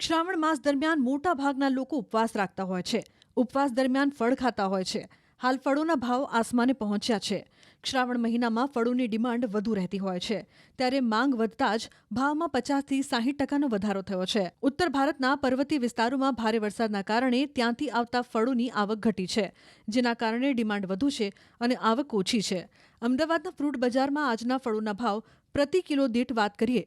શ્રાવણ માસ દરમિયાન મોટા ભાગના લોકો ઉપવાસ રાખતા હોય છે. ઉપવાસ દરમિયાન ફળ ખાતા હોય છે. હાલ ફળોના ભાવ આસમાને પહોંચ્યા છે. શ્રાવણ મહિનામાં ફળોની ડિમાન્ડ વધુ રહેતી હોય છે. ત્યારે માંગ વધતા જ ભાવમાં પચાસથી સાહીઠ ટકાનો વધારો થયો છે. ઉત્તર ભારતના પર્વતીય વિસ્તારોમાં ભારે વરસાદના કારણે ત્યાંથી આવતા ફળોની આવક ઘટી છે, જેના કારણે ડિમાન્ડ વધુ છે અને આવક ઓછી છે. અમદાવાદના ફ્રૂટ બજારમાં આજના ફળોના ભાવ પ્રતિ કિલો દીઠ વાત કરીએ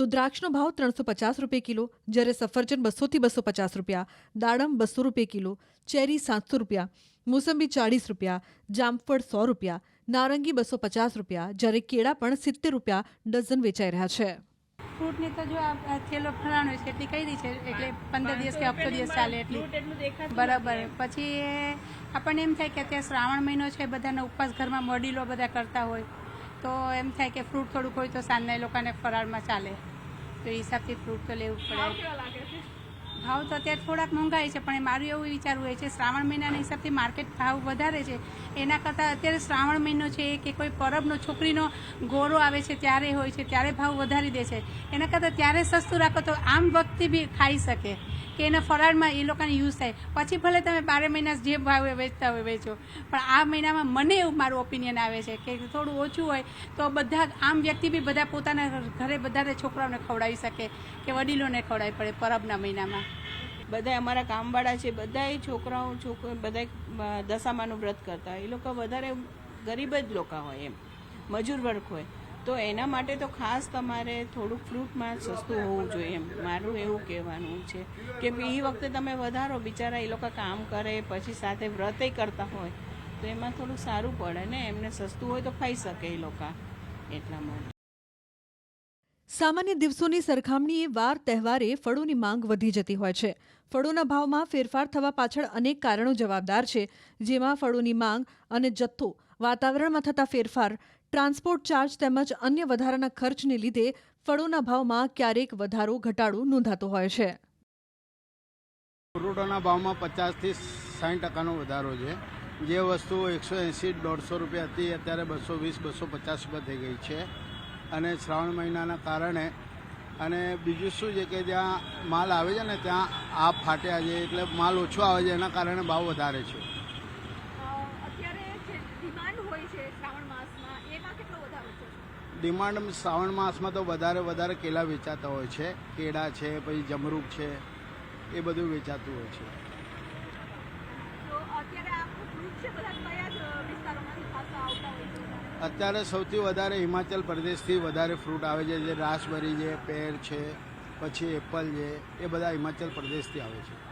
તો દ્રાક્ષનો ભાવ ત્રણસો પચાસ રૂપિયા કિલો, જ્યારે સફરજન બસોથી બસો પચાસ રૂપિયા, દાડમ બસો રૂપિયા કિલો, ચેરી સાતસો રૂપિયા, મોસંબી ચાળીસ રૂપિયા, જામફળ સો રૂપિયા, નારંગી બસો પચાસ રૂપિયા, જ્યારે કેળા પણ સિત્તેર રૂપિયા ડઝન વેચાઈ રહ્યા છે. ફ્રૂટની તો જો આ થેલો ફરાણો છે, એટલી કરી છે? એટલે પંદર દિવસ કે હપ્તો દિવસ ચાલે એટલી. બરાબર. પછી આપણને એમ થાય કે અત્યારે શ્રાવણ મહિનો છે, બધાના ઉપવાસ ઘરમાં વડીલો બધા કરતા હોય. તો એમ થાય કે ફ્રૂટ થોડુંક હોય તો સાંજના એ લોકોને ફરાળમાં ચાલે. તો એ હિસાબથી ફ્રૂટ તો લેવું પડે. ભાવ તો અત્યારે થોડાક મોંઘાય છે પણ મારું એવું વિચારવું હોય છે શ્રાવણ મહિનાના હિસાબથી માર્કેટ ભાવ વધારે છે. એના કરતાં અત્યારે શ્રાવણ મહિનો છે કે કોઈ પરબનો છોકરીનો ગોરો આવે છે ત્યારે હોય છે ત્યારે ભાવ વધારી દે છે. એના કરતાં ત્યારે સસ્તું રાખો તો આમ વ્યક્તિ બી ખાઈ શકે. કે એના ફરાળમાં એ લોકોને યુઝ થાય. પછી ભલે તમે બારે મહિના જે ભાવે વેચતા હોય વેચો. પણ આ મહિનામાં મને એવું મારું ઓપિનિયન આવે છે કે થોડું ઓછું હોય તો બધા આમ વ્યક્તિ બી બધા પોતાના ઘરે બધા છોકરાઓને ખવડાવી શકે કે વડીલોને ખવડાવી પડે પરબના મહિનામાં. બધા અમારા કામવાળા છે, બધાય છોકરાઓ છોકરો બધા દશામાનું વ્રત કરતા એ લોકો વધારે ગરીબ જ લોકો હોય એમ. મજૂર વર્ગ હોય. તો એના માટે તો ખાસ તમારે થોડુંક ફ્રૂટમાં સસ્તું હોવું જોઈએ એમ. મારું એવું કહેવાનું છે કે એ વખતે તમે વધારો, બિચારા એ લોકો કામ કરે, પછી સાથે વ્રતે કરતા હોય, તો એમાં થોડું સારું પડે ને? એમને સસ્તું હોય તો ખાઈ શકે એ લોકો એટલા માટે. સામાન્ય દિવસોની સરખામણીએ વાર તહેવારે ફળોની માંગ વધી જતી હોય છે. ફળોના ભાવમાં ફેરફાર થવા પાછળ અનેક કારણો જવાબદાર છે, જેમાં ફળોની માંગ અને જથ્થો વાતાવરણમાં થતા ફેરફાર ટ્રાન્સપોર્ટ ચાર્જ તેમજ અન્ય વધારાના ખર્ચને લીધે ફળોના ભાવમાં ક્યારેક વધારો ઘટાડો નોંધાતો હોય છે. ફ્રૂટોના ભાવમાં પચાસથી સાઠ ટકાનો વધારો છે. જે વસ્તુ એકસો એંસી દોઢસો રૂપિયા હતી અત્યારે બસો વીસ બસો પચાસ રૂપિયા થઈ ગઈ છે. અને શ્રાવણ મહિનાના કારણે અને બીજું શું છે કે જ્યાં માલ આવે છે ને ત્યાં આ ફાટ્યા છે એટલે માલ ઓછો આવે છે એના કારણે ભાવ વધારે છે અત્યારે જે ડિમાન્ડ હોય છે શ્રાવણ માસમાં એમાં કેટલો વધારો છે ડિમાન્ડ શ્રાવણ માસમાં તો વધારે વધારે કેળા વેચાતા હોય છે. કેળા છે પછી જમરૂક છે એ બધું વેચાતું હોય છે. અત્યારે સૌથી વધારે હિમાચલ પ્રદેશથી વધારે ફ્રૂટ આવે છે જે રાસબરી છે પેર છે પછી એપલ છે એ બધા હિમાચલ પ્રદેશથી આવે છે.